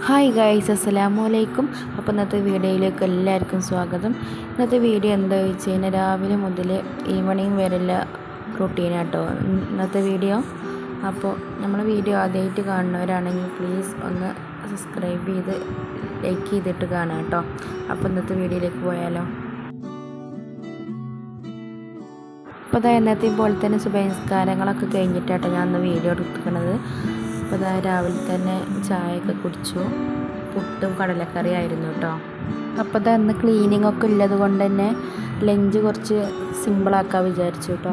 Hi guys അസ്സലാമു അലൈക്കും അപ്പോൾ ഇന്നത്തെ വീഡിയോയിലേക്ക് എല്ലാവർക്കും സ്വാഗതം. ഇന്നത്തെ വീഡിയോ എന്താ വെച്ച് കഴിഞ്ഞാൽ രാവിലെ മുതൽ ഈവനിങ് വരെയുള്ള റുട്ടീനാട്ടോ ഇന്നത്തെ വീഡിയോ. അപ്പോൾ നമ്മൾ വീഡിയോ ആദ്യമായിട്ട് കാണുന്നവരാണെങ്കിൽ പ്ലീസ് ഒന്ന് സബ്സ്ക്രൈബ് ചെയ്ത് ലൈക്ക് ചെയ്തിട്ട് കാണാം കേട്ടോ. അപ്പോൾ ഇന്നത്തെ വീഡിയോയിലേക്ക് പോയാലോ. അപ്പോൾ ഇപ്പോൾ പോലെ തന്നെ സുബനസ്കാരങ്ങളൊക്കെ കഴിഞ്ഞിട്ടാട്ടോ ഞാൻ ഇന്ന് വീഡിയോ എടുക്കുന്നത്. അപ്പോൾ ഇതാ രാവിലെ തന്നെ ചായയൊക്കെ കുടിച്ചു. പുട്ടും കടലക്കറി ആയിരുന്നു കേട്ടോ. അപ്പോൾ ഇതാ ഇന്ന് ക്ലീനിങ് ഒക്കെ ഉള്ളത് കൊണ്ട് തന്നെ ലഞ്ച് കുറച്ച് സിമ്പിളാക്കാൻ വിചാരിച്ചു കേട്ടോ.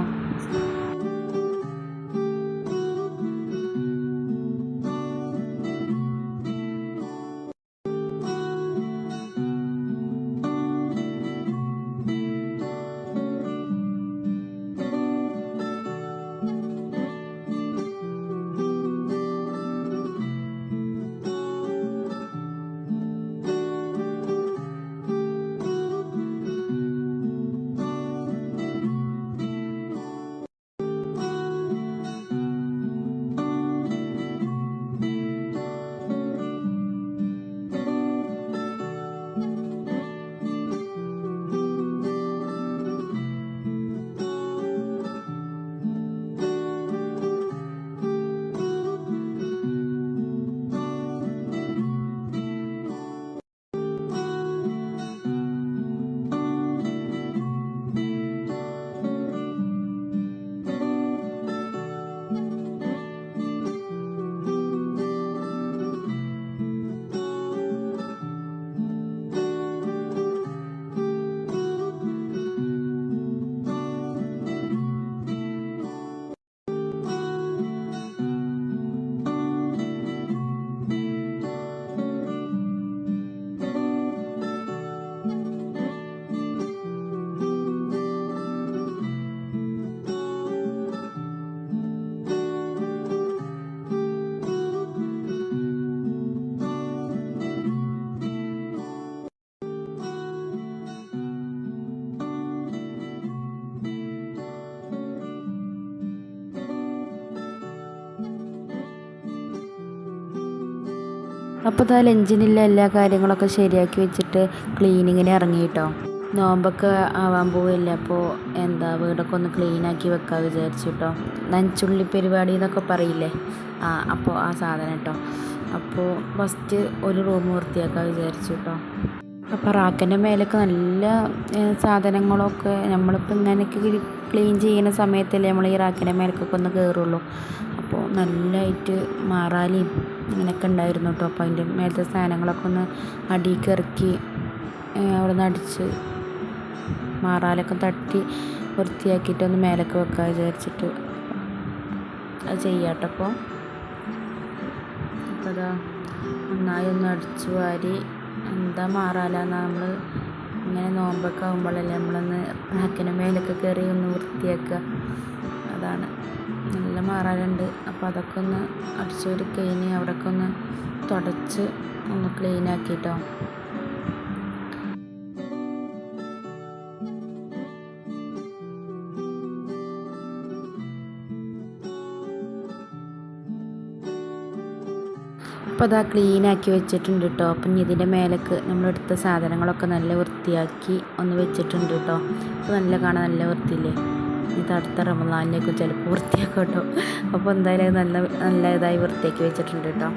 അപ്പോൾ ഇതാ ലഞ്ചിനുള്ള എല്ലാ കാര്യങ്ങളൊക്കെ ശരിയാക്കി വെച്ചിട്ട് ക്ലീനിങ്ങിന് ഇറങ്ങി കേട്ടോ നോമ്പൊക്കെ ആവാൻ പോവില്ല അപ്പോൾ എന്താ വീടൊക്കെ ഒന്ന് ക്ലീനാക്കി വെക്കാൻ വിചാരിച്ചു കേട്ടോ നനച്ചുള്ളി പരിപാടി എന്നൊക്കെ പറയില്ലേ? ആ അപ്പോൾ ആ സാധനം കേട്ടോ. അപ്പോൾ ഫസ്റ്റ് ഒരു റൂം വൃത്തിയാക്കാൻ വിചാരിച്ചു കേട്ടോ അപ്പോൾ റാക്കിന്റെ മേലൊക്കെ നല്ല സാധനങ്ങളൊക്കെ നമ്മളിപ്പോൾ ഇങ്ങനെയൊക്കെ ക്ലീൻ ചെയ്യുന്ന സമയത്തല്ലേ നമ്മൾ ഈ റാക്കിന്റെ മേലൊക്കെ ഒന്ന് കയറുള്ളൂ അപ്പോൾ നല്ലതായിട്ട് മാറാലിയും അങ്ങനെയൊക്കെ ഉണ്ടായിരുന്നു കേട്ടോ അപ്പോൾ അതിന്റെ മേലത്തെ സാധനങ്ങളൊക്കെ ഒന്ന് അടിയിലേക്ക് ഇറക്കി അവിടെ നിന്ന് അടിച്ച് മാറാലൊക്കെ തട്ടി വൃത്തിയാക്കിയിട്ട് ഒന്ന് മേലൊക്കെ വെക്കാൻ വിചാരിച്ചിട്ട്. അത് ചെയ്യാട്ടോ അപ്പോൾ അതാ നന്നായി ഒന്ന് അടിച്ചു വാരി എന്താ മാറാലാന്ന് നമ്മൾ ഇങ്ങനെ നോമ്പൊക്കെ ആകുമ്പോഴല്ലേ നമ്മളൊന്ന് റാക്കിന് മേലൊക്കെ കയറി ഒന്ന് വൃത്തിയാക്കുക. അതാണ്. നല്ല മാറാറുണ്ട്. അപ്പോൾ അതൊക്കെ ഒന്ന് അടിച്ചൊരു കഴിഞ്ഞ് അവിടെയൊക്കെ ഒന്ന് തുടച്ച് ഒന്ന് ക്ലീൻ ആക്കിട്ടോ. അപ്പോൾ അതാ ക്ലീൻ ആക്കി വെച്ചിട്ടുണ്ട് കേട്ടോ അപ്പം ഇതിന്റെ മേലേക്ക് നമ്മളെടുത്ത സാധനങ്ങളൊക്കെ നല്ല വൃത്തിയാക്കി ഒന്ന് വെച്ചിട്ടുണ്ട് കേട്ടോ അപ്പോൾ നല്ല കാണാൻ നല്ല വൃത്തിയില്ലേ? ഇത് അടുത്ത റമദാനിലേക്ക് ചിലപ്പോൾ വൃത്തിയാക്കും കേട്ടോ. അപ്പോൾ എന്തായാലും നല്ല നല്ല ഇതായി വൃത്തിയാക്കി വെച്ചിട്ടുണ്ട് കേട്ടോ.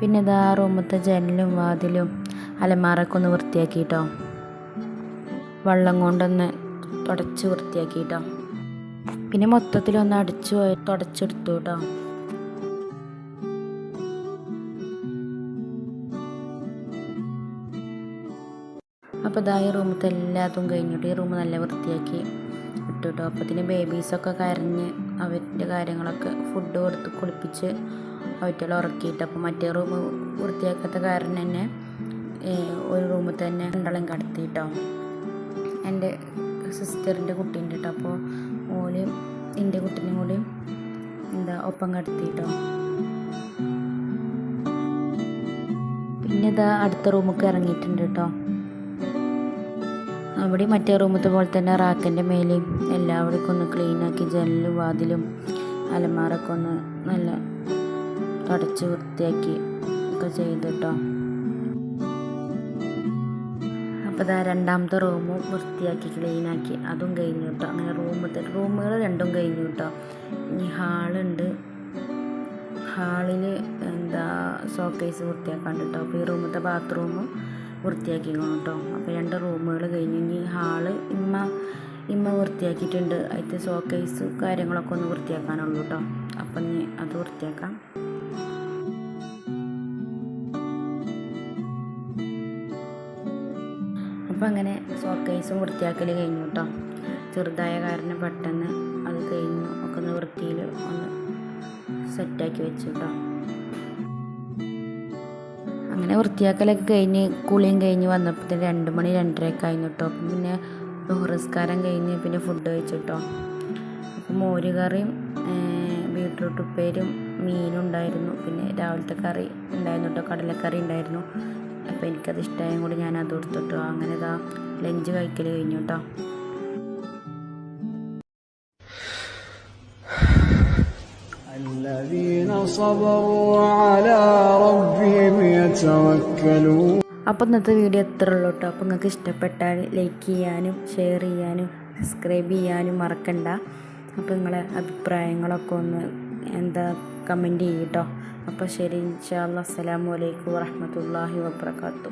പിന്നെ ഇതാ റൂമത്തെ ജനലും വാതിലും അലമാറൊക്കെ ഒന്ന് വൃത്തിയാക്കി കേട്ടോ. വെള്ളം കൊണ്ടൊന്ന് തുടച്ച് വൃത്തിയാക്കിയിട്ടോ പിന്നെ മൊത്തത്തിലൊന്ന് അടിച്ചു തുടച്ചെടുത്തു കേട്ടോ. അപ്പോൾ ഇതാ ഈ എല്ലാതും കഴിഞ്ഞിട്ട് ഈ റൂം നല്ല വൃത്തിയാക്കി ഇട്ടു കേട്ടോ. അപ്പത്തിന് ബേബീസൊക്കെ കരഞ്ഞ് അവരുടെ കാര്യങ്ങളൊക്കെ ഫുഡ് കൊടുത്ത് കുളിപ്പിച്ച് അവറ്റകളെ ഉറക്കിയിട്ട് അപ്പോൾ മറ്റേ റൂം വൃത്തിയാക്കാത്ത കാരണം തന്നെ ഒരു റൂമിൽ തന്നെ രണ്ടാളും കടത്തിയിട്ടോ. എന്റെ സിസ്റ്ററിന്റെ കുട്ടീന്റെ കേട്ടോ അപ്പോൾ ഓൽ എന്റെ കുട്ടീനെ കൂടി എന്താ ഒപ്പം കടത്തിയിട്ടോ പിന്നെ ഇതാ അടുത്ത റൂമൊക്കെ ഇറങ്ങിയിട്ടുണ്ട് കേട്ടോ അവിടെ മറ്റേ റൂമത്തെ പോലെ തന്നെ റാക്കിന്റെ മേലെയും എല്ലാവിടേക്കും ഒന്ന് ക്ലീനാക്കി ജനലും വാതിലും അലമാറൊക്കെ ഒന്ന് നല്ല തുടച്ച് വൃത്തിയാക്കി ഒക്കെ ചെയ്തു കേട്ടോ അപ്പോൾ ഇതാ രണ്ടാമത്തെ റൂമും വൃത്തിയാക്കി ക്ലീനാക്കി. അതും കഴിഞ്ഞു കേട്ടോ അങ്ങനെ റൂമത്തെ റൂമുകൾ രണ്ടും കഴിഞ്ഞു കേട്ടോ ഇനി ഹാളുണ്ട്. ഹാളിൽ എന്താ സോക്കേസ് വൃത്തിയാക്കാണ്ട് കേട്ടോ അപ്പോൾ ഈ റൂമത്തെ ബാത്റൂമും വൃത്തിയാക്കിക്കണം കേട്ടോ അപ്പോൾ രണ്ട് റൂമുകൾ കഴിഞ്ഞു. ഇനി ഹാൾ ഇമ്മ ഇമ്മ വൃത്തിയാക്കിയിട്ടുണ്ട്. അതിന്റെ സോക്കേസ് കാര്യങ്ങളൊക്കെ ഒന്ന് വൃത്തിയാക്കാനുള്ളൂ കേട്ടോ അപ്പം ഇനി അത് വൃത്തിയാക്കാം. അപ്പം അങ്ങനെ സോക്കേസും വൃത്തിയാക്കൽ കഴിഞ്ഞു കേട്ടോ ചെറുതായ കാരണം പെട്ടെന്ന് അത് കഴിഞ്ഞു. ഒക്കെ ഒന്ന് വൃത്തിയിൽ ഒന്ന് സെറ്റാക്കി വെച്ചു കേട്ടോ അങ്ങനെ വൃത്തിയാക്കലൊക്കെ കഴിഞ്ഞ് കുളിയും കഴിഞ്ഞ് വന്നപ്പോൾ രണ്ട് മണി രണ്ടരയൊക്കെ ആയിരുന്നു കേട്ടോ പിന്നെ ബഹുറസ്കാരം കഴിഞ്ഞ് പിന്നെ ഫുഡ് കഴിച്ചിട്ടോ അപ്പം മോര് കറിയും ബീട്രൂട്ട് ഉപ്പേരും മീനും ഉണ്ടായിരുന്നു. പിന്നെ രാവിലത്തെ കറി ഉണ്ടായിരുന്നു കേട്ടോ കടലക്കറി ഉണ്ടായിരുന്നു. അപ്പോൾ എനിക്കത് ഇഷ്ടമായും കൂടി ഞാൻ അത് കൊടുത്തിട്ടോ. അങ്ങനെ ഇതാ ലഞ്ച് കഴിക്കൽ കഴിഞ്ഞു കേട്ടോ അപ്പൊ ഇന്നത്തെ വീഡിയോ എത്ര ഉള്ളൂ കേട്ടോ അപ്പോൾ നിങ്ങൾക്ക് ഇഷ്ടപ്പെട്ടാൽ ലൈക്ക് ചെയ്യാനും ഷെയർ ചെയ്യാനും സബ്സ്ക്രൈബ് ചെയ്യാനും മറക്കണ്ട. അപ്പൊ നിങ്ങളെ അഭിപ്രായങ്ങളൊക്കെ ഒന്ന് എന്താ കമന്റ് ചെയ്യട്ടോ അപ്പോൾ ശരി ഇൻഷാ അല്ലാ അസ്സലാമു അലൈക്കും വാബർക്കാത്തു വബർക്കാത്തു